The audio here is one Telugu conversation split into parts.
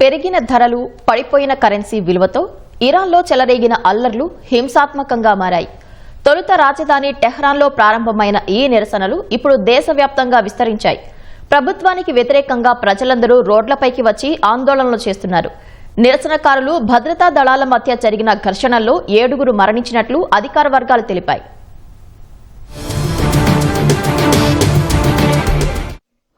పెరిగిన ధరలు పడిపోయిన కరెన్సీ విలువతో ఇరాన్లో చెలరేగిన అల్లర్లు హింసాత్మకంగా మారాయి. తొలుత రాజధాని టెహ్రాన్లో ప్రారంభమైన ఈ నిరసనలు ఇప్పుడు దేశవ్యాప్తంగా విస్తరించాయి. ప్రభుత్వానికి వ్యతిరేకంగా ప్రజలందరూ రోడ్లపైకి వచ్చి ఆందోళనలు చేస్తున్నారు. నిరసనకారులు భద్రతా దళాల మధ్య జరిగిన ఘర్షణల్లో ఏడుగురు మరణించినట్లు అధికార వర్గాలు తెలిపాయి.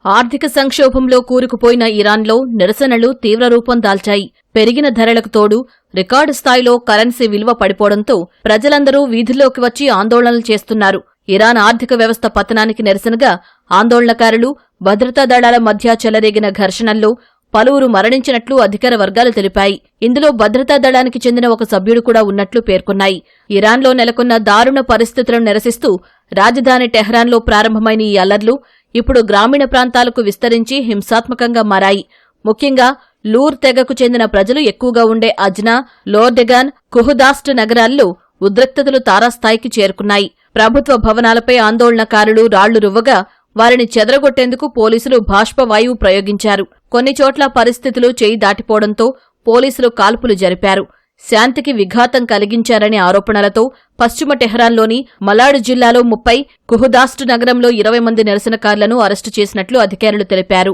ఆర్థిక సంక్షోభంలో కూరుకుపోయిన ఇరాన్లో నిరసనలు తీవ్ర రూపం దాల్చాయి. పెరిగిన ధరలకు తోడు రికార్డు స్థాయిలో కరెన్సీ విలువ పడిపోవడంతో ప్రజలందరూ వీధుల్లోకి వచ్చి ఆందోళనలు చేస్తున్నారు. ఇరాన్ ఆర్థిక వ్యవస్థ పతనానికి నిరసనగా ఆందోళనకారులు భద్రతా దళాల మధ్య చెలరేగిన ఘర్షణల్లో పలువురు మరణించినట్లు అధికార వర్గాలు తెలిపాయి. ఇందులో భద్రతా దళానికి చెందిన ఒక సభ్యుడు కూడా ఉన్నట్లు పేర్కొన్నాయి. ఇరాన్లో నెలకొన్న దారుణ పరిస్థితులను నిరసిస్తూ రాజధాని టెహ్రాన్లో ప్రారంభమైన ఈ అల్లర్లు ఇప్పుడు గ్రామీణ ప్రాంతాలకు విస్తరించి హింసాత్మకంగా మారాయి. ముఖ్యంగా లూర్ తెగకు చెందిన ప్రజలు ఎక్కువగా ఉండే అజ్నా లోర్డెగాన్ కుహుదాస్ట్ నగరాల్లో ఉద్రిక్తతలు తారాస్థాయికి చేరుకున్నాయి. ప్రభుత్వ భవనాలపై ఆందోళనకారులు రాళ్ళు రువ్వగా వారిని చెదరగొట్టేందుకు పోలీసులు బాష్పవాయువు ప్రయోగించారు. కొన్ని చోట్ల పరిస్థితులు చేయి దాటిపోవడంతో పోలీసులు కాల్పులు జరిపారు. శాంతికి విఘాతం కలిగించారనే ఆరోపణలతో పశ్చిమ టెహ్రాన్లోని మలాడ్ జిల్లాలో ముప్పై కుహుదాస్ట్ నగరంలో ఇరవై మంది నిరసనకారులను అరెస్టు చేసినట్లు అధికారులు తెలిపారు.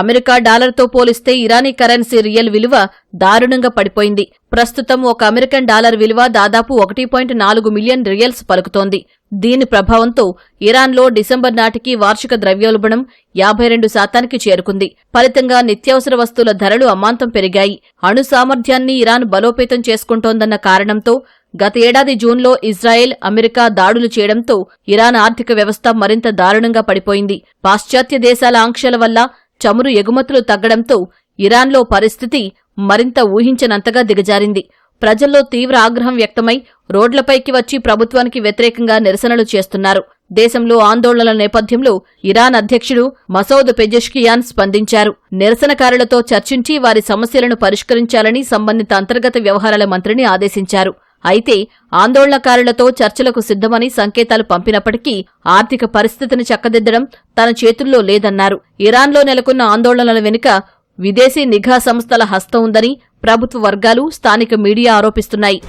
అమెరికా డాలర్తో పోలిస్తే ఇరానీ కరెన్సీ రియల్ విలువ దారుణంగా పడిపోయింది. ప్రస్తుతం ఒక అమెరికన్ డాలర్ విలువ దాదాపు ఒకటి పాయింట్ నాలుగు మిలియన్ రియల్స్ పలుకుతోంది. దీని ప్రభావంతో ఇరాన్లో డిసెంబర్ నాటికి వార్షిక ద్రవ్యోల్బణం యాభై రెండు శాతానికి చేరుకుంది. ఫలితంగా నిత్యావసర వస్తువుల ధరలు అమాంతం పెరిగాయి. అణు సామర్థ్యాన్ని ఇరాన్ బలోపేతం చేసుకుంటోందన్న కారణంతో గత ఏడాది జూన్లో ఇజ్రాయెల్ అమెరికా దాడులు చేయడంతో ఇరాన్ ఆర్థిక వ్యవస్థ మరింత దారుణంగా పడిపోయింది. పాశ్చాత్య దేశాల ఆంక్షల వల్ల చమురు ఎగుమతులు తగ్గడంతో ఇరాన్లో పరిస్థితి మరింత ఊహించనంతగా దిగజారింది. ప్రజల్లో తీవ్ర ఆగ్రహం వ్యక్తమై రోడ్లపైకి వచ్చి ప్రభుత్వానికి వ్యతిరేకంగా నిరసనలు చేస్తున్నారు. దేశంలో ఆందోళనల నేపథ్యంలో ఇరాన్ అధ్యక్షుడు మసౌద్ పెజెష్కియాన్ స్పందించారు. నిరసనకారులతో చర్చించి వారి సమస్యలను పరిష్కరించాలని సంబంధిత అంతర్గత వ్యవహారాల మంత్రిని ఆదేశించారు. అయితే ఆందోళనకారులతో చర్చలకు సిద్ధమని సంకేతాలు పంపినప్పటికీ ఆర్థిక పరిస్థితిని చక్కదిద్దడం తన చేతుల్లో లేదన్నారు. ఇరాన్లో నెలకొన్న ఆందోళనల వెనుక విదేశీ నిఘా సంస్థల హస్తం ఉందని ప్రభుత్వ వర్గాలు స్థానిక మీడియా ఆరోపిస్తున్నాయి.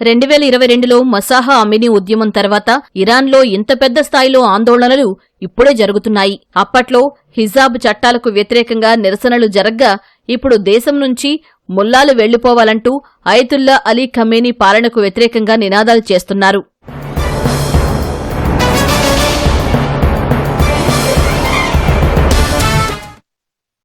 రెండు వేల ఇరవై రెండులో మసాహా అమిని ఉద్యమం తర్వాత ఇరాన్లో ఇంత పెద్ద స్థాయిలో ఆందోళనలు ఇప్పుడే జరుగుతున్నాయి. అప్పట్లో హిజాబ్ చట్టాలకు వ్యతిరేకంగా నిరసనలు జరగ్గా ఇప్పుడు దేశం నుంచి ముల్లాలు వెళ్ళిపోవాలంటూ అయతుల్లా అలీ ఖమేనీ పాలనకు వ్యతిరేకంగా నినాదాలు చేస్తున్నారు.